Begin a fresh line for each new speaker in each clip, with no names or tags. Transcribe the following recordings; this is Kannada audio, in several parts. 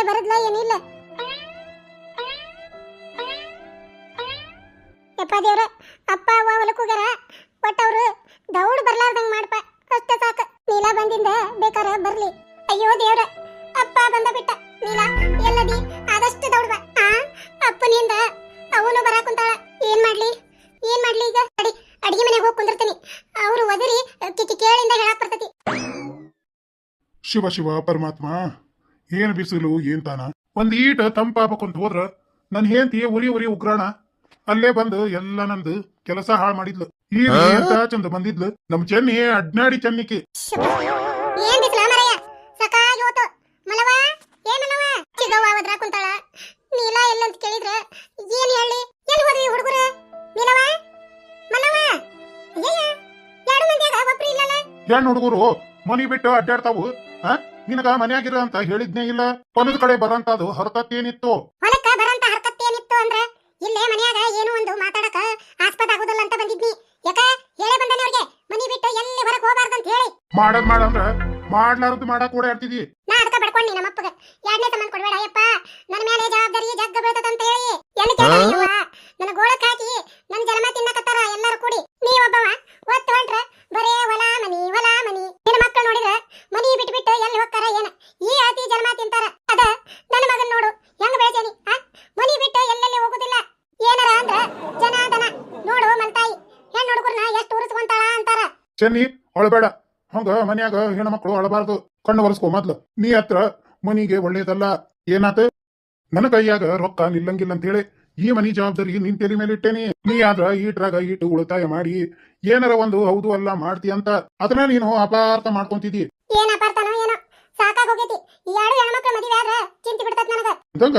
ಪರೀಕ್ಷೆ ಬರದ್ಲ ಏನಿಲ್ಲ. ಯಪ್ಪ ದೇವ್ರ, ಅಪ್ಪ ಅವ್ವ ಹೊಲಕ್ ಹೋಗ್ಯಾರ, ಒಟ್ಟ ಅವ್ರು ದೌಡ್ ಬರ್ಲಾರ್ದಂಗ್ ಮಾಡ್ಪ. ಅಷ್ಟ ಸಾಕ. ನೀಲ ಬಂದಿಂದ ಬೇಕಾರ ಬರ್ಲಿ. ಅಯ್ಯೋ ದೇವ್ರ, ಅಪ್ಪ ಬಂದ ಬಿಟ್ಟ. ನೀಲ, ಎಲ್ಲದಿ? ಆದಷ್ಟು ದೌಡ್ ಬಾ ಆ, ಅಪ್ಪನಿಂದ ಅವನು ಬರಾಕುಂತಾಳ ಏನ್ ಮಾಡ್ಲಿ? ಏನ್ ಮಾಡ್ಲಿ ಈಗ? ಅಡಿ, ಅಡಿಗೆ ಮನೆಗೆ ಹೋಗಿ ಕುಂದಿರ್ತೀನಿ. ಅವರು ಒದರಿ ಕೇಳಿಂದ ಹೇಳಕ್ ಬರ್ತತಿ.
ಶಿವ ಶಿವ ಪರಮಾತ್ಮ. ಏನ್ ಬಿಸಿಲು ಏನ್ ತಾನ? ಒಂದ್ ಈಟ ತಂಪಾಪಕ್ಕಂತ ಹೋದ್ರ ನನ್ ಹೆಂಡತಿ ಉರಿ ಉರಿ ಉಗ್ರಾಣ. ಅಲ್ಲೇ ಬಂದು ಎಲ್ಲ ನಂದು ಕೆಲಸ ಹಾಳು ಮಾಡಿದ್ಲು. ಈ ಎಂತ ಚಂದ ಬಂದಿದ್ಲು? ನಮ್ ಚೆನ್ನಿ ಅಡ್ನಾಡಿ ಚೆನ್ನಿಕಿ. ಹೆಣ್ಣು ಹುಡುಗರು? ಮನಿ ಬಿಟ್ಟು ಅಡ್ಡಾಡ್ತಾವು ಆ ನಿನಗ ಮನ್ಯಾಗಿರ ಅಂತ ಹೇಳಿದ್ನೇ ಇಲ್ಲ? ಹೊಲದ ಕಡೆ ಬರಂತದು ಹೊರತತ್ತೇನಿತ್ತು
ಹೊಲಕ್ಕ ಬರಂತ ಹರ್ಕತ್ ಏನಿತ್ತು ಅಂದ್ರ ಇಲ್ಲೇ ಮನ್ಯಾಗ ಏನು ಒಂದು ಮಾತಾಡಕ ಆಸ್ಪದ ಆಗುದಿಲ್ಲ ಅಂತ ಬಂದಿದ್ನಿ. ಯಾಕ? ಹೇಳೇ ಬಂದಾನೆ ಅವ್ರಿಗೆ. ಮನಿ ಬಿಟ್ಟು ಎಲ್ಲಿ ಹೊರಗೆ ಅಂತ ಹೇಳಿ.
ಮಾಡದ್ ಮಾಡಂದ್ರ ಮಾಡ್ಲಾರದ್ ಮಾಡಕ್ ಕೂಡ ಆಡ್ತಿದಿ
ನಾ ಅದಕ್ಕ ಬಡ್ಕೊಂಡಿ ನಮ್ಮಪ್ಪಗ. ಎರಡನೇ ಸಂಬಂಧ ಕೊಡ್ಬೇಡ ಅಯ್ಯಪ್ಪ. ನನ್ನ ಮೇಲೆ ಜವಾಬ್ದಾರಿ ಜಗ್ಗ ಬೀಳ್ತದಂತ ಹೇಳಿ. ಎಲ್ಲಿ ಕೇಳ್ತಾನೆ ನನ್ನ ಗೋಳಕ್ ಹಾಕಿ ನನ್ನ ಜನ್ಮ ತಿನ್ನಕತ್ತಾರ ಎಲ್ಲರೂ ಕೂಡಿ. ನೀ ಒಬ್ಬವ ಒತ್ತು ಹೊಂಟ್ರ. ಮನಿ ಬಿಟ್ಟು ಎಲ್ಲಿ ಹೋಗ್ತಾರ ಏನ? ಈ ಆತಿ ಜನ್ಮ ತಿಂತಾರ. ಅದ ನನ್ನ ಮಗನ್ ನೋಡು, ಹೆಂಗ್ ಬೆಳೆಸೇನಿ ಆ? ಮನಿ ಬಿಟ್ಟು ಎಲ್ಲೆಲ್ಲಿ ಹೋಗುದಿಲ್ಲ. ಏನಾರ ಅಂದ್ರ ಜನ ದನ ನೋಡು ಮಲ್ತಾಯಿ, ಹೆಣ್ಣು ಹುಡುಗರ್ನ ಎಷ್ಟು ಉರಿಸ್ಕೊಂತಾಳ ಅಂತಾರ.
ಚೆನ್ನಿ, ಅಳಬೇಡ. ಹಂಗ ಮನ್ಯಾಗ ಹೆಣ್ಮಕ್ಳು ಅಳಬಾರ್ದು. ಕಣ್ಣು ಒರೆಸ್ಕೊ ಮೊದ್ಲು. ನೀ ಹತ್ರ ಮನಿಗೆ ಒಳ್ಳೇದಲ್ಲ. ಏನಾತ? ನನ್ನ ಕೈಯಾಗ ರೊಕ್ಕ ನಿಲ್ಲಂಗಿಲ್ಲ ಅಂತ ಹೇಳಿ ಈ ಮನಿ ಜವಾಬ್ದಾರಿ ನಿನ್ ತಲೆ ಮೇಲೆ ಇಟ್ಟೇನಿ. ನೀ ಆದ್ರ ಈಟ್ರಾಗ ಈಟು ಉಳಿತಾಯ ಮಾಡಿ ಏನಾರ ಒಂದು ಹೌದು ಅಲ್ಲ ಮಾಡ್ತಿ ಅಂತ. ಅದನ್ನ ನೀನು ಅಪಾರ್ಥ ಮಾಡ್ಕೊಂತಿದಿ
ಏನ ಬರ್ತಾನೋ ಏನೋ. ಸಾಕಾಗ್ ಹೋಗೈತಿ. ಈ ಎರಡು ಹೆಣ್ಮಕ್ಳ ಮದುವೆ ಆದ್ರ ಚಿಂತಿ ಬಿಡ್ತದ ನನಗ.
ಇದಂಗ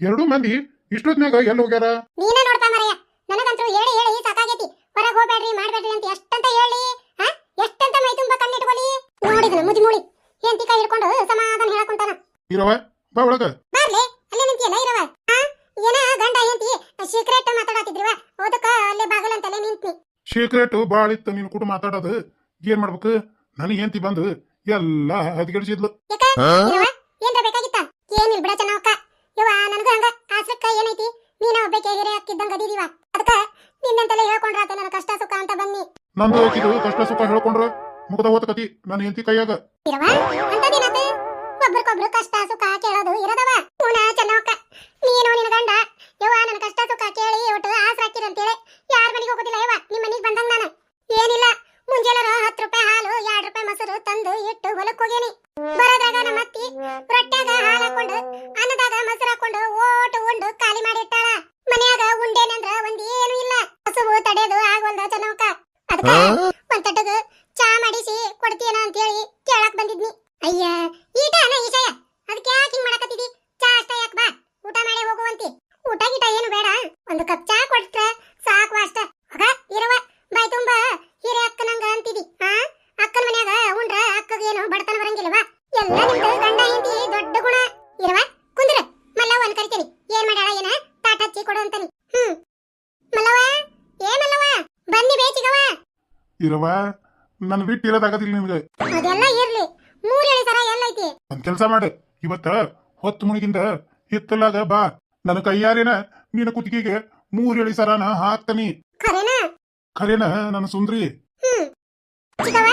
ಎರಡೂ ಮಂದಿ ಇಷ್ಟೊತ್ನ್ಯಾಗ ಎಲ್ಲಿ ಹೋಗ್ಯಾರ?
ನೀನ ನೋಡ್ತಾ ಮರಯ್ಯ ನನಗಂತೂ ಹೇಳಿ ಹೇಳಿ ಸಾಕಾಗೈತಿ. ಹೊರಗೆ ಹೋಗ್ಬೇಡ್ರಿ ಮಾಡ್ಬೇಡ್ರಿ ಅಂತ ಎಷ್ಟಂತ ಹೇಳಿ ಹಾ? ಎಷ್ಟಂತ ಮೈ ತುಂಬ ಕಣ್ಣಿಟ್ಕೊಳ್ಳಿ. ನೋಡಿದ್ನ ಮುದಿ ಮುಳಿ. ಹೆಂಡತಿ ಕೈ ಹಿಡ್ಕೊಂಡು ಸಮಾಧಾನ ಹೇಳಕೊಂತಾನ.
ಇರವ ಬಾ ಒಳಗ.
ಬರ್ಲಿ ಅಲ್ಲೇ ನಿಂತಿಯಲ್ಲ ಇರವ ಹಾ ಏನ ಗಂಡ ಹೆಂಡತಿ ಸೀಕ್ರೆಟ್ ಮಾತಾಡತಿದ್ರಿವ? ಓದಕ್ಕ ಅಲ್ಲೇ ಬಾಗಲಂತಲ್ಲೇ ನಿಂತಿ
ಸೀಕ್ರೆಟ್ ಬಾಳ ಇತ್ತು ನೀನು ಕೂಡ ಮಾತಾಡೋದು. ಏನ್ ಮಾಡ್ಬೇಕು? ನನಗೆ ಹೆಂಡತಿ ಬಂದು ಎಲ್ಲ ಹದಗೆಡಿಸಿದ್ಲು
ಏನ್ರ ಬೇಕಾಗಿತ್ತ? ಏನಿಲ್ ಬಿಡ ಚೆನ್ನವಕ್ಕ ಯವ್ವ ನನಗ ಹಂಗ ಆಸ್ರಕ್ಕ ಏನೈತಿ? ನೀನ ಒಬ್ಬಕ್ಕೆ ಹಿರೇ ಹಾಕಿದ್ದಂಗ ಅದೀದಿವ. ಅದಕ್ಕ ನಿನ್ನಂತಲೇ ಹೇಳ್ಕೊಂಡ್ರಾತ ನನ್ನ ಕಷ್ಟ ಸುಖ ಅಂತ ಬನ್ನಿ.
ನಂದು ಇದು ಕಷ್ಟ ಸುಖ ಹೇಳ್ಕೊಂಡ್ರ? ಮುಗದ ಹೋತ ಕತಿ ನನ್ನ ಹೆಂಡತಿ ಕೈಯಾಗ.
ಇರವ ಒಬ್ರಿಗೊಬ್ರು ಕಷ್ಟ ಸುಖ ಕೇಳೋದು ಇರದವ. ಚೆನ್ನವಕ್ಕ ನೀನು ನಿನ್ನ ಗಂಡ? ಯವ್ವ ನನ್ನ ಕಷ್ಟ ಸುಖ ಕೇಳಿ ಒಟ್ಟು ಆಸರ ಹಾಕಿರಂತೇಳಿ ಯಾರ ಮನೆಗೆ ಹೋಗೋದಿಲ್ಲ ಯವ್ವ? ಅದಕ್ಕ ಒಂದ್ ತಟ್ಟಗ ಚಾ ಮಾಡಿಸಿ ಕೊಡ್ತೀಯನ ಅಂತ ಹೇಳಿ ಕೇಳಕ್ ಬಂದಿದ್ನಿ ಅಯ್ಯ ಈಟ ಅನ ಈಶಯ ಅದಕ್ಕೆ ಯಾಕೆ ಹಿಂಗ್ ಮಾಡಕತ್ತಿದಿ ಚಾ ಅಷ್ಟ ಯಾಕೆ ಬಾ ಊಟ ಮಾಡಿ ಹೋಗುವಂತಿ ಊಟ ಗೀಟ ಏನು ಬೇಡ ಒಂದು ಕಪ್ ಚಾ ಕೊಟ್ರ ಸಾಕು ಅಷ್ಟ ಆಗ ಇರವ ಬಾಯ್ ತುಂಬ ಹಿರೇ ಅಕ್ಕನಂಗ ಅಂತಿದಿ ಹಾ ಅಕ್ಕನ ಮನ್ಯಾಗ ಉಂಡ್ರ ಅಕ್ಕಗ ಏನು ಬಡತನ ಬರಂಗಿಲ್ವಾ ಎಲ್ಲ ನಿಮ್ದು ಗಂಡ ಹೆಂಡತಿ ದೊಡ್ಡ ಗುಣ ಇರವ ಕುಂದ್ರ ಮಲ್ಲವ್ವನ್ ಕರಿತೀನಿ ಏನ್ ಮಾಡ್ಯಾಳ ಏನ ತಾಟ ಹಚ್ಚಿ ಕೊಡು ಅಂತಾನಿ ಹ್ಮ್ ಮಲ್ಲವ್ವ ಏ ಮಲ್ಲವ್ವ ಬನ್ನಿ ಬೇಚಿಗವ
ಇರವ ನನ್ನ ಬಿಟ್ಟು ಇರೋದಾಗದಿಲ್ಲ ನಿಮ್ಗೆ
ಅದೆಲ್ಲ ಇರ್ಲಿ. ಮೂರ್ ಹೇಳಿ ಸರ ಎಲ್ಲೈತಿ.
ಒಂದ್ ಕೆಲಸ ಮಾಡಿ. ಇವತ್ತ ಹೊತ್ತು ಮುಣಿಗಿಂದ ಹಿತ್ತಲಾಗ ಬಾ. ನನ್ನ ಕೈಯಾರೇನ ನಿನ್ನ ಕುತ್ತಿಗೆಗೆ ಮೂರು ಎಳಿ ಸರಾನ ಹಾಕ್ತನಿ.
ಖರೇನಾ?
ಖರೇನ ನನ್ನ ಸುಂದ್ರಿ?
ಚಿಕ್ಕವ್ವ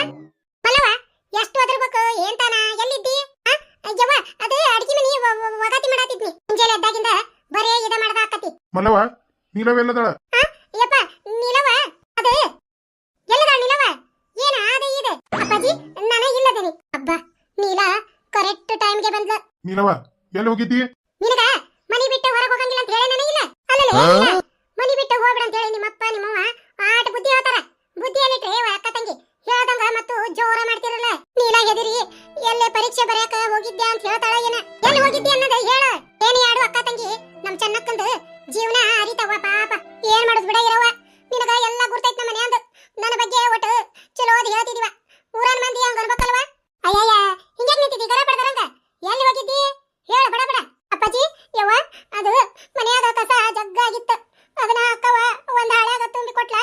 ಮಲ್ಲವ್ವ ಎಷ್ಟು ಒದರ್ಬೇಕು? ಏನ್ ತಾನ ಎಲ್ಲಿದ್ದಿ? ಆ? ಯವ್ವ ಅದು ಅಡ್ಗಿ ಮನಿ ವ- ವ- ವಗಾತಿ ಮಾಡಾತಿದ್ನಿ. ಮುಂಜಾನೆ ಎದ್ದಾಗಿಂದ ಬರೇ ಇದ ಮಾಡ್ದ ಆಕತಿ.
ಮಲ್ಲವ ನೀಲವೆಲ್ಲದಳ
ಟೈಮ್ಗೆ ಬಂದ್ಲ.
ನೀನವ ಎಲ್ಲಿ ಹೋಗಿದ್ದಿ?
ನಿನಗ ಮನಿ ಬಿಟ್ಟು ಹೊರಗೆ ಹೋಗಂಗಿಲ್ಲ ಅಂತ ಹೇಳಿ ನನಗಿಲ್ಲ. ಅಲ್ಲಲ್ಲ ಮನಿ ಬಿಟ್ಟು ಹೋಗ್ಬಿಡ ಅಂತ ಹೇಳಿ ನಿಮ್ಮಪ್ಪ ನಿಮ್ಮವ್ವ ಆಟ ಬುದ್ಧಿ ಹೇಳ್ತಾರ. ಬುದ್ಧಿ ಏನಿಟ್ರೆ ಅಕ್ಕ ತಂಗಿ ಹೇಳ್ದಂಗ ಮತ್ತು ಜೋರ ಮಾಡ್ತಿರಲ್ಲ. ನೀಲ ಹೆದಿರಿ ಎಲ್ಲೇ ಪರೀಕ್ಷೆ ಬರೆಯಕ ಹೋಗಿದ್ದೆ ಅಂತ ಹೇಳ್ತಾಳ ಏನ. ಎಲ್ಲಿ ಹೋಗಿದ್ದೆ ಅನ್ನೋದ ಹೇಳ. ಏನಿ ಆಡು ಅಕ್ಕ ತಂಗಿ? ನಮ್ ಚೆನ್ನಕ್ಕಂದು ಜೀವನ ಅರಿತವ ಪಾಪ. ಏನ್ ಮಾಡುದು ಬಿಡ ಇರವ ನಿನಗ ಎಲ್ಲ ಗುರ್ತೈತ್ ನಮ್ಮ ಅಂದ ನನ್ನ ಬಗ್ಗೆ ಒಟ್ಟು ಚಲೋ ಅದ್ ಹೇಳ್ತಿದೀವ. ಊರನ್ ಮಂದಿ ಹಂಗ ಅನ್ಬೇಕಲ್ವಾ? ಅಯ್ಯಯ್ಯ ಹಿಂಗ್ಯಾಕ್ ನಿಂತಿದ್ದಿ? ಗರ ಬಡದರಂಗ ಎಲ್ಲಿ ಹೋಗಿದ್ದಿ? ಹೇಳ ಬಡ ಬಡ. ಅಪ್ಪಾಜಿ ಯವ್ವ ಅದು ಮನೆಯಾಗ ಕಸ ಜಗ್ಗಾಗಿತ್ತು. ಅದನ್ನ ಅಕ್ಕವ ಒಂದ್ ಹಾಳ್ಯಾಗ ತುಂಬಿ ಕೊಟ್ಲ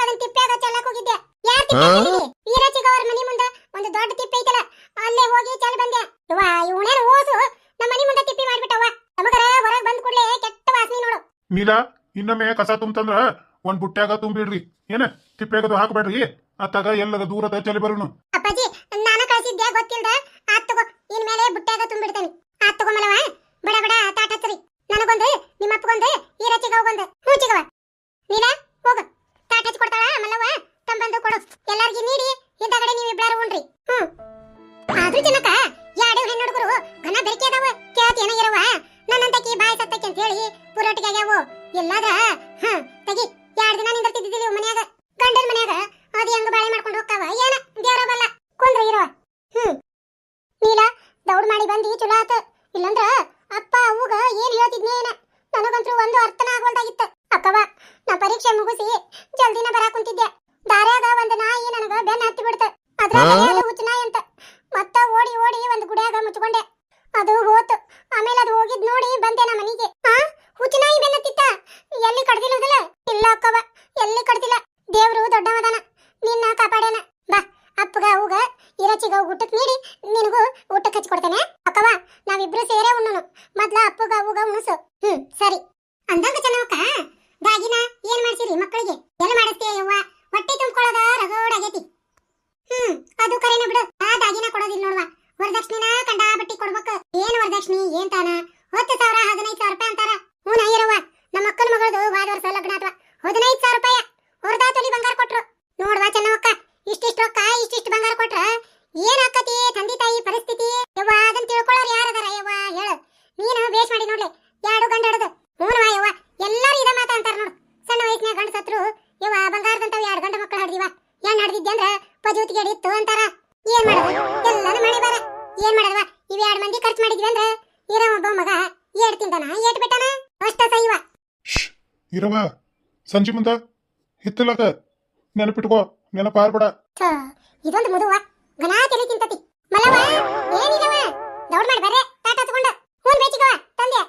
ಅದನ್ನ ತಿಪ್ಪ್ಯಾಗ ಚೆಲ್ಲಕ್ ಹೋಗಿದ್ದೆ. ಯಾರ್ ವೀರಚಿಗ ಅವ್ರ ಮನಿ ಮುಂದ ಒಂದು ದೊಡ್ಡ ತಿಪ್ಪೆ ಐತಲ್ಲ ಅಲ್ಲೇ ಹೋಗಿ ಚೆಲ್ ಬಂದೆ. ಯವ್ವ ಇವಳೇನ ಓಸು? ನಮ್ಮ ಮನಿ ಮುಂದ ತಿಪ್ಪಿ ಮಾಡ್ಬಿಟ್ಟವ್ವ. ನಮಗರ ಹೊರಗ್ ಬಂದ್ ಕೂಡ್ಲೆ ಕೆಟ್ಟ ವಾಸನೆ ನೋಡು.
ನೀಲಾ ಇನ್ನೊಮ್ಮೆ ಕಸ ತುಂಬ್ತಂದ್ರ ಒಂದ್ ಬುಟ್ಟ್ಯಾಗ ತುಂಬಿಡ್ರಿ. ಏನ ತಿಪ್ಪೆಗದು ಹಾಕ್ಬೇಡ್ರಿ. ಅತ್ತಾಗ ಎಲ್ಲದ ದೂರದ ಚಲಿ ಬರೋಣ
ಅಪ್ಪಾಜಿ ಅಪ್ಪಗೊಂದು ಈ ರಚಿಗವ್ಗೊಂದು ಹ್ಞೂ ಚಿಗವ ನೀನ? ಹೋಗು. ತಾಟ ಹಚ್ಚಿ ಕೊಡ್ತಾಳ? ಮಲ್ಲವ್ವ? ತಂಬಂದು ಕೊಡು. ಎಲ್ಲಾರ್ಗಿ ನೀಡಿ. ಹಿಂದಗಡೆ ನೀವು ಇಬ್ಬರು ಉಣ್ರಿ. ಹ್ಞೂ. ಆದ್ರೂ ಜನಕ ಯಾಡು ಹೆಣ್ಣು ಹುಡುಗರು? ಘನ ಬೆರಕೆ ಅದಾವ. ಕೇಳ್ತೇನ ಇರವ ನನ್ನಂತಕಿ ಬಾಯಿ ಸತ್ತಕ್ಕೆ ಅಂತ ಹೇಳಿ ಪುರೋಟಿಗೆ ಆಗ್ಯಾವು. ಎಲ್ಲಾದ್ರ? ಹ ತಗಿ. ಎರಡ್ ದಿನ ನಿಂದಿರ್ತಿದ್ದಿಲ್ಲ ಮನ್ಯಾಗ? ಗಂಡನ ಮನ್ಯಾಗ? ಅದು ಹೆಂಗ್ ಬಾಳೆ ಮಾಡ್ಕೊಂಡು ಹೋಗ್ತಾವ? ಏನ? ದೇವ್ರ ಬಲ್ಲ. ಕುಂದ್ರ ಇರೋ. ಹ್ಮ್ ನೀಲ, ದೌಡ್ ಮಾಡಿ ಬಂದಿ, ಚಲೋ ಆತ. ಇಲ್ಲಂದ್ರ ಅಪ್ಪ, ಅವ್ಗ ಏನ್ ಹೇಳ್ತಿದ್ನೇನ? ನನಗಂತೂ ಒಂದು ಅರ್ಥನ ಆಗೋದಾಗಿತ್ತು ಅಕ್ಕವ ನಾ ಪರೀಕ್ಷೆ ಮುಗಿಸಿ ಜಲ್ದಿನ ಬರಾಕ್ ಕುಂತಿದ್ದೆ. ದಾರ್ಯಾಗ ಒಂದು ನಾಯಿ ನನಗ ಬೆನ್ನ ಹತ್ತಿ ಬಿಡ್ತ. ಅದ್ರ ಹುಚ್ಚ ನಾಯಿ ಅಂತ. ಮತ್ತ ಓಡಿ ಓಡಿ ಒಂದು ಗುಡಿಯಾಗ ಮುಚ್ಕೊಂಡೆ. ಅದು ಹೋತು. ಆಮೇಲೆ ಅದು ಹೋಗಿದ್ ನೋಡಿ ಬಂದೆ ನಾ ಮನೆಗೆ. ಆ? ಹುಚ್ಚ ನಾಯಿ ಬೆನ್ನ ಹತ್ತಿತ್ತ? ಎಲ್ಲಿ ಕಡ್ದಿಲ್ಲದಲ್ಲ? ಇಲ್ಲ ಅಕ್ಕವ ಎಲ್ಲಿ ಕಡ್ದಿಲ್ಲ? ದೇವ್ರು ದೊಡ್ಡವದಾನ. ನಿನ್ನ ಕಾಪಾಡ್ಯಾನ. ಬಾ ಅಪ್ಪಗ ಅವುಗ ಇರಚಿಗ ಊಟಕ್ಕೆ ನೀಡಿ ನಿನಗೂ ಊಟಕ್ಕೆ ಹಚ್ಕೊಡ್ತೇನೆ ಅಕ್ಕವ ನಾವಿಬ್ರು ಸೇರೇ ಉಣ್ಣನು ಮೊದ್ಲ ಅಪ್ಪಗ ಅವ್ಗ ಉಣಸು ಹ್ಮ್ ಸರಿ ಅಂದಂಗ ಚೆನ್ನವಕ್ಕ ದಾಗಿನ ಏನ್ ಮಾಡ್ಸಿರಿ ಮಕ್ಕಳಿಗೆ ಎಲ್ಲಿ ಮಾಡಿಸ್ತೀಯ ಯವ್ವ ಹೊಟ್ಟೆ ತುಂಬ್ಕೊಳ್ಳೋದ ರಗೋಡಾಗೈತಿ ಹ್ಮ್ ಅದು ಕರೆನ ಬಿಡು ಆ ದಾಗಿನ ಕೊಡೋದಿಲ್ಲ ನೋಡ್ವಾ ವರದಕ್ಷಿಣೆನ ಕಂಡಾ ಬಟ್ಟಿ ಕೊಡ್ಬೇಕು ಏನ್ ವರದಕ್ಷಿಣೆ ಏನ್ ತಾನ ಹತ್ತು ಸಾವಿರ ಹದಿನೈದು ಸಾವಿರ ರೂಪಾಯಿ ಅಂತಾರ ಹ್ಞೂ ನಾಯಿರವ್ವ ನಮ್ಮ ಅಕ್ಕನ ಮಗಳದು ಹೋದ ವರ್ಷ ಲಗ್ನ ಆತ್ವ ಹದಿನೈದು ಸಾವಿರ ರೂಪಾಯಿ ಹೊರದಾ ತೊಲಿ ಬಂಗಾರ ಕೊಟ್ರು ನೋಡ್ವಾ ಚೆನ್ನವಕ್ಕ ಇಷ್ಟಿಷ್ಟು ರೊಕ್ಕ ಇಷ್ಟಿಷ್ಟು ಬಂಗಾರ ಕೊಟ್ರ ಏನ್ ಆಕತಿ ತಂದೆ ತಾಯಿ ಪರಿಸ್ಥಿತಿ ಯವ್ವ ಅದನ್ನ ತಿಳ್ಕೊಳ್ಳೋರು ಯಾರದಾರ ಯವ್ವ ಹೇಳು ನೀನು ಬೇಸ್ ಮಾಡಿ ನೋಡ್ಲಿ ಎರಡು ಗಂಡ ಹಿಡ್ದು ಹ್ಞೂನವ್ವ ಯವ್ವ ಎಲ್ಲರೂ ಇದ ಮಾತ ಅಂತಾರ ನೋಡು ಸಣ್ಣ ವಯಸ್ಸಿನಾಗ ಗಂಡ ಸತ್ರು ಯವ್ವ ಬಂಗಾರದಂತವ್ ಎರಡು ಗಂಡ ಮಕ್ಕಳು ಹಡ್ದಿವ ಏನ್ ಹಡ್ದಿದ್ದೆ ಅಂದ್ರ ಪಜೂತಿಗೆ ಇತ್ತು ಅಂತಾರ ಏನ್ ಮಾಡೋದು ಎಲ್ಲಾನು ಮಳೆ ಬಾರ ಏನ್ ಮಾಡದವ? ಇವ್ ಎರಡ್ ಮಂದಿ ಖರ್ಚು ಮಾಡಿದ್ವಿ ಅಂದ್ರ ಇರೋ ಒಬ್ಬ ಮಗ ಏಟ್ ತಿಂತಾನ ಏಟ್ ಬಿಟ್ಟಾನ ಅಷ್ಟ ಸೈವ.
ಇರವ. ಸಂಜೆ ಮುಂದ ಹಿತ್ತಲಕ ನೆನಪಿಟ್ಕೋ ನೆನಪಾರ್ಬೇಡ.
ಛ, ಇದೊಂದು ಮದುವ. ಘನ ತಲೆ ತಿಂತತಿ. ಮಲವ ಏನಿಲ್ಲವ ದೌಡ್ ಮಾಡಿ ಬರ್ರೆ ತಾಟ ತಗೊಂಡ ಹೂನ್ ಬೇಚಿಗವ ತಂದೆ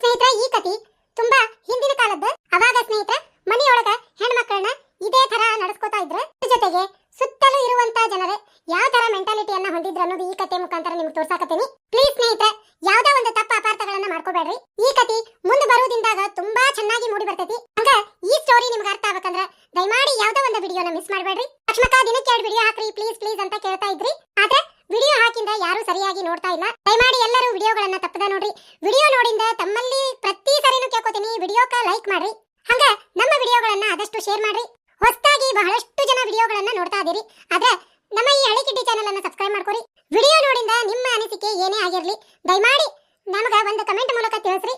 ಸ್ನೇಹಿತರ ಈ ಕತಿ ತುಂಬಾ ಹಿಂದಿನ ಕಾಲದ್ದು ಅವಾಗ ಸ್ನೇಹಿತರ ಮನೆಯೊಳಗ ಹೆಣ್ಮಕ್ಳನ್ನ ಇದೇ ತರ ನಡೆಸ್ಕೋತಾ ಇದ್ರು ಇದ್ರ ಜೊತೆಗೆ ಸುತ್ತಲೂ ಇರುವಂತ ಜನರು ಯಾವ ತರ ಮೆಂಟಾಲಿಟಿಯನ್ನ ಹೊಂದಿದ್ರು ಅನ್ನೋದು ಈ ಕತೆ ಮುಖಾಂತರ ನಿಮ್ಗೆ ತೋರ್ಸಾಕತ್ತೀನಿ ಪ್ಲೀಸ್ ಸ್ನೇಹಿತರೆ, ಯಾವ್ದೇ ಒಂದು ತಪ್ಪ ಅಪಾರ್ಥಗಳನ್ನ ಮಾಡ್ಕೋಬೇಡ್ರಿ. ಈ ಕತಿ ಮುಂದೆ ಬರೋದಿಂದಾಗ ತುಂಬಾ ಚೆನ್ನಾಗಿ ಮೂಡಿ ಬರ್ತೈತಿ. ಹಂಗ ಈ ಸ್ಟೋರಿ ನಿಮ್ಗೆ ಅರ್ಥ ಆಗ್ಬೇಕಂದ್ರ ದಯಮಾಡಿ ಯಾವ್ದೋ ಒಂದು ವಿಡಿಯೋನ ಮಿಸ್ ಮಾಡಬೇಡ್ರಿ. ಲಕ್ಷ್ಮಕ್ಕ ದಿನಕ್ಕೆ ಎರಡು ವಿಡಿಯೋ ಹಾಕ್ರಿ ಪ್ಲೀಸ್ ಪ್ಲೀಸ್ ಅಂತ ಕೇಳ್ತಾ ಇದ್ರಿ. ಆದ್ರೆ ವಿಡಿಯೋ ಹಾಕಿಂದ ಯಾರು ಸರಿಯಾಗಿ ನೋಡ್ತಾ ಇಲ್ಲ. ದಯಮಾಡಿ ಎಲ್ಲರೂ ವಿಡಿಯೋಗಳನ್ನ ತಪ್ಪದ ನೋಡ್ರಿ. ವಿಡಿಯೋ ನೋಡಿಂದ ತಮ್ಮಲ್ಲಿ ಪ್ರತಿ ಸರಿನೂ ಕೇಳ್ಕೊತೀನಿ. ವಿಡಿಯೋಕ ಲೈಕ್ ಮಾಡ್ರಿ. ಹಂಗ ನಮ್ಮ ವಿಡಿಯೋಗಳನ್ನ ಆದಷ್ಟು ಶೇರ್ ಮಾಡ್ರಿ. ಹೊಸದಾಗಿ ಬಹಳಷ್ಟು ಜನ ವಿಡಿಯೋಗಳನ್ನ ನೋಡ್ತಾ ಇದೀರಿ ಆದ್ರೆ ನಮ್ಮ ಈ ಹಳೆ ಕಿಡ್ಡಿ ಚಾನೆಲ್ ಅನ್ನ ಸಬ್ಸ್ಕ್ರೈಬ್ ಮಾಡ್ಕೊರಿ. ವಿಡಿಯೋ ನೋಡಿಂದ ನಿಮ್ಮ ಅನಿಸಿಕೆ ಏನೇ ಆಗಿರಲಿ ದಯಮಾಡಿ ನಮಗೆ ಒಂದು ಕಮೆಂಟ್ ಮೂಲಕ ತಿಳಿಸ್ರಿ.